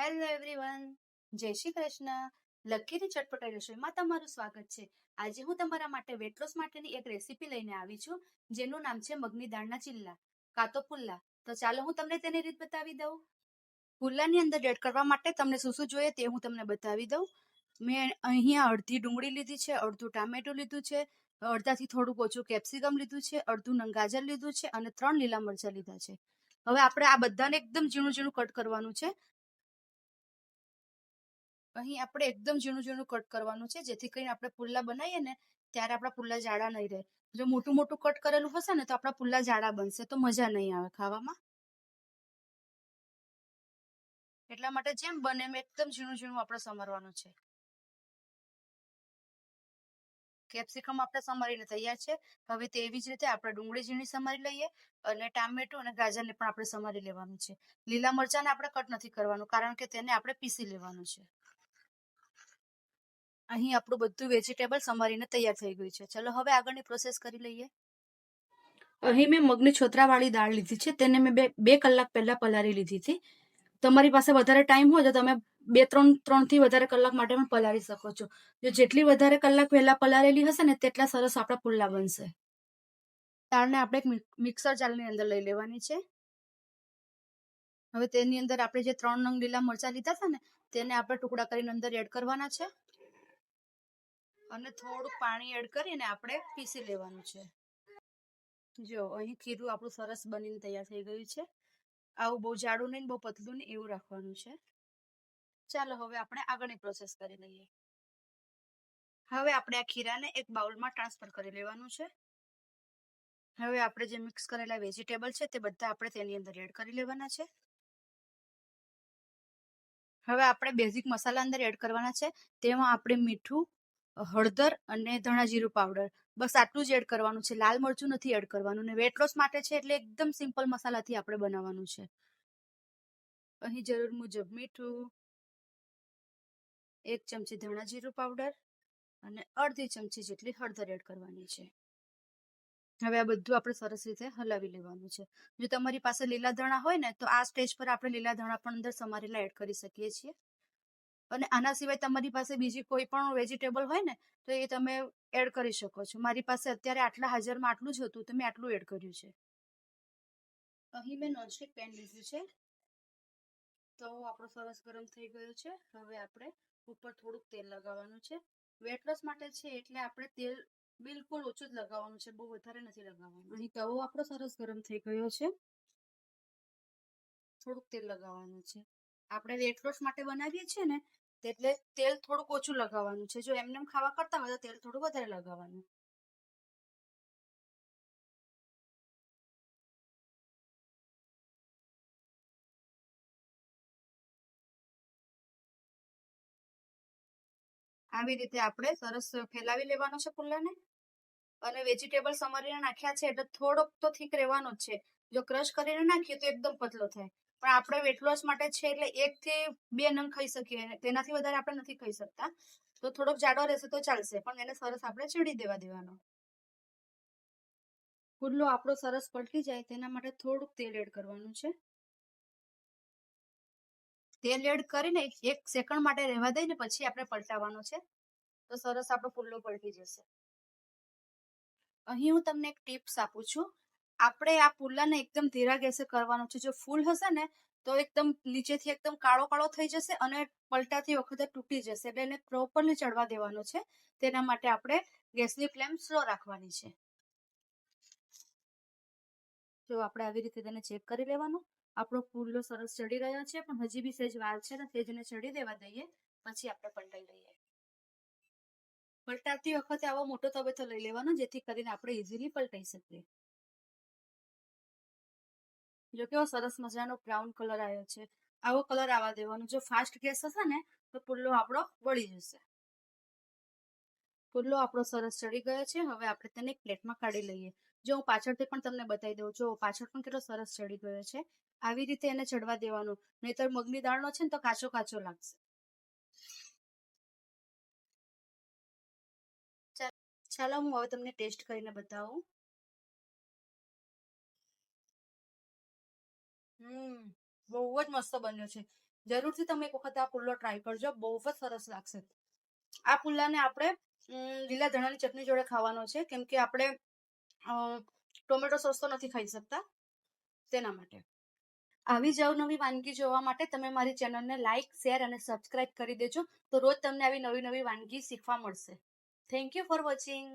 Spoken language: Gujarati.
હેલો એવરીવન જય શ્રી કૃષ્ણ. લખીની ચટપટાઈ રસોઈમાં તમારું સ્વાગત છે. આજે હું તમારા માટે વેટ લોસ માટેની એક રેસીપી લઈને આવી છું, જેનું નામ છે મગની દાળના ચિલ્લા, કાં તો પુલ્લા. તો ચાલો હું તમને તેની રીત બતાવી દઉં. પુલ્લાની અંદર એડ કરવા માટે તમને શું શું જોઈએ તે હું તમને બતાવી દઉં. મેં અહીંયા અડધી ડુંગળી લીધી છે, અડધું ટામેટું લીધું છે, અડધાથી થોડુંક ઓછું કેપ્સિકમ લીધું છે, અડધું ગાજર લીધું છે અને ત્રણ લીલા મરચાં લીધા છે. હવે આપણે આ બધાને એકદમ ઝીણું ઝીણું કટ કરવાનું છે. અહીં આપણે એકદમ ઝીણું ઝીણું કટ કરવાનું છે. જેથી કરીને આપણે પુલ્લા બનાવીએ ને ત્યારે આપણા પુલ્લા જાડા નહીં રહે. જો મોટું મોટું કટ કરેલું હશે ને તો આપણા પુલ્લા જાડા બનશે તો મજા નહીં આવે ખાવામાં. એટલા માટે જેમ બને એમ એકદમ ઝીણું ઝીણું આપણે સમારવાનું છે. કેપ્સિકમ આપણે સમારીને તૈયાર છે. હવે તેવી જ રીતે આપણે ડુંગળી ઝીણી સમારી લઈએ અને ટામેટું અને ગાજરને પણ આપણે સમારી લેવાનું છે. લીલા મરચાંને આપણે કટ નથી કરવાનું કારણ કે તેને આપણે પીસી લેવાનું છે. અહીં આપણું બધું વેજીટેબલ સમારીને તૈયાર થઈ ગયું છે. ચલો હવે આગળની પ્રોસેસ કરી લઈએ. અહીં મેં મગની છોતરાવાળી દાળ લીધી છે. તેને મેં બે બે કલાક પહેલા પલાળી લીધી હતી તમારી પાસે વધારે ટાઈમ હોય તો તમે બે ત્રણ ત્રણથી વધારે કલાક માટે પણ પલાળી શકો છો. જો જેટલી વધારે કલાક પહેલા પલાળેલી હશે ને તેટલા સરસ આપણા પુલ્લા બનશે. દાળને આપણે એક મિક્સર જારની અંદર લઈ લેવાની છે. હવે તેની અંદર આપણે જે ત્રણ નંગ લીલા મરચા લીધા હતા ને તેને આપણે ટુકડા કરીને અંદર એડ કરવાના છે. અને થોડું પાણી એડ કરીને આપણે પીસી લેવાનું છે. જો, અહીં ખીરું આપણું સરસ બનીને તૈયાર થઈ ગયું છે. આવું બહુ જાડું નહીં, બહુ પતલું નહીં, એવું રાખવાનું છે. ચાલો, હવે આપણે આગળની પ્રોસેસ કરી લઈએ. હવે આપણે આ ખીરાને એક બાઉલમાં ટ્રાન્સફર કરી લેવાનું છે. હવે આપણે જે મિક્સ કરેલા વેજીટેબલ છે, તે બધા આપણે તેની અંદર એડ કરી લેવાના છે. હવે આપણે બેઝિક મસાલા અંદર એડ કરવાના છે. તેમાં આપણે મીઠું હળદર અને ધણા જીરું પાવડર બસ આટલું જ એડ કરવાનું છે. લાલ મરચું નથી એડ કરવાનું ને વેટ લોસ માટે છે એટલે એકદમ સિમ્પલ મસાલાથી આપણે બનાવવાનું છે. અહીં જરૂર મુજબ મીઠું, એક ચમચી ધણા જીરું પાવડર અને અડધી ચમચી જેટલી હળદર એડ કરવાની છે. હવે આ બધું આપણે સરસ રીતે હલાવી લેવાનું છે. જો તમારી પાસે લીલા ધણા હોય ને તો આ સ્ટેજ પર આપણે લીલા ધણા પણ અંદર સમારેલા એડ કરી શકીએ છીએ. અને આના સિવાય તમારી પાસે બીજી કોઈ પણ વેજીટેબલ હોય ને, તો એ તમે એડ કરી શકો છો. મારી પાસે અત્યારે આટલા હાજરમાં આટલું જ હતું, તો મેં આટલું એડ કર્યું છે. અહીં મેં નોનસ્ટિક પેન લીધું છે. તો આપણો સરસ ગરમ થઈ ગયો છે. હવે આપણે ઉપર થોડુંક તેલ લગાવવાનું છે. વેટ લોસ માટે છે એટલે આપણે તેલ બિલકુલ ઓછું જ લગાવવાનું છે, બહુ વધારે નથી લગાવવાનું. અહીં તવો આપણો સરસ ગરમ થઈ ગયો છે. થોડુંક તેલ લગાવવાનું છે. આપણે વેટ લોસ માટે બનાવીએ છીએ ને એટલે તેલ થોડુંક ઓછું લગાવવાનું છે. જો એમને ખાવા કરતા હોય તો તેલ થોડું વધારે લગાવવાનું. આવી રીતે આપણે સરસ ફેલાવી લેવાનો છે પુલ્લાને. અને વેજીટેબલ સમારીને નાખ્યા છે એટલે થોડોક તો થીક રહેવાનો જ છે. જો ક્રશ કરીને નાખીએ તો એકદમ પતલો થાય. પણ આપણે વેટ લોસ માટે છે એટલે એક થી બે નંગ ખાઈ શકીએ. તેનાથી વધારે આપણે નથી ખાઈ શકતા. તો થોડોક જાડો રહેશે તો ચાલશે, પણ એને સરસ આપણે ચડી દેવા દેવાનો. પુલ્લો આપણો સરસ પલટી જાય, તેના માટે થોડુંક તેલ એડ કરવાનું છે. તેલ એડ કરીને એક સેકન્ડ માટે રહેવા દઈને પછી આપણે પલટાવવાનો છે. તો સરસ આપણો પુલ્લો પલટી જશે. અહીં હું તમને એક ટિપ્સ આપું છું. આપણે આ પુલ્લાને એકદમ ધીરા ગેસે કરવાનો છે. જો ફૂલ હશે ને, તો એકદમ નીચેથી એકદમ કાળો કાળો થઈ જશે અને પલટાતી વખતે તૂટી જશે. એટલે એને પ્રોપરલી ચડવા દેવાનો છે. તેના માટે આપણે ગેસની ફ્લેમ સ્લો રાખવાની છે. જો આપણે આવી રીતે તેને ચેક કરી લેવાનું. આપણો પુલ્લો સરસ ચડી રહ્યો છે, પણ હજી બી સેજ વાર છે ને, સેજને ચડી દેવા દઈએ, પછી આપણે પલટાઈ લઈએ. પલટાતી વખતે આવો મોટો તબેથો લઈ લેવાનો, જેથી કરીને આપણે ઇઝીલી પલટાઈ શકીએ. જો કેવો સરસ મજાનો બ્રાઉન કલર આવ્યો છે. આવો કલર આવવા દેવાનો. જો ફાસ્ટ ગેસ હશે ને, તો પુલ્લો આપણો બળી જશે. પુલ્લો આપણો સરસ ચડી ગયો છે. હવે આપણે તેને પ્લેટમાં કાઢી લઈએ. જો હું પાછળથી પણ તમને બતાવી દઉં. જો પાછળ પણ કેટલો સરસ ચડી ગયો છે. આવી રીતે એને ચડવા દેવાનું. નહીતર મગની દાળનો છે ને, તો કાચો કાચો લાગશે. ચાલો, હું હવે તમને ટેસ્ટ કરીને બતાવું. હમ, બહુ જ મસ્ત બન્યો છે. જરૂરથી તમે એક વખત આ પુલ્લો ટ્રાય કરજો, બહુ જ સરસ લાગશે. આ પુલ્લાને આપણે લીલા ધણાની ચટણી જોડે ખાવાનો છે, કેમ કે આપણે ટોમેટો સોસ તો નથી ખાઈ શકતા તેના માટે. આવી જ નવી વાનગી જોવા માટે તમે મારી ચેનલને લાઇક શેર અને સબસ્ક્રાઇબ કરી દેજો, તો રોજ તમને આવી નવી નવી વાનગી શીખવા મળશે. Thank you for watching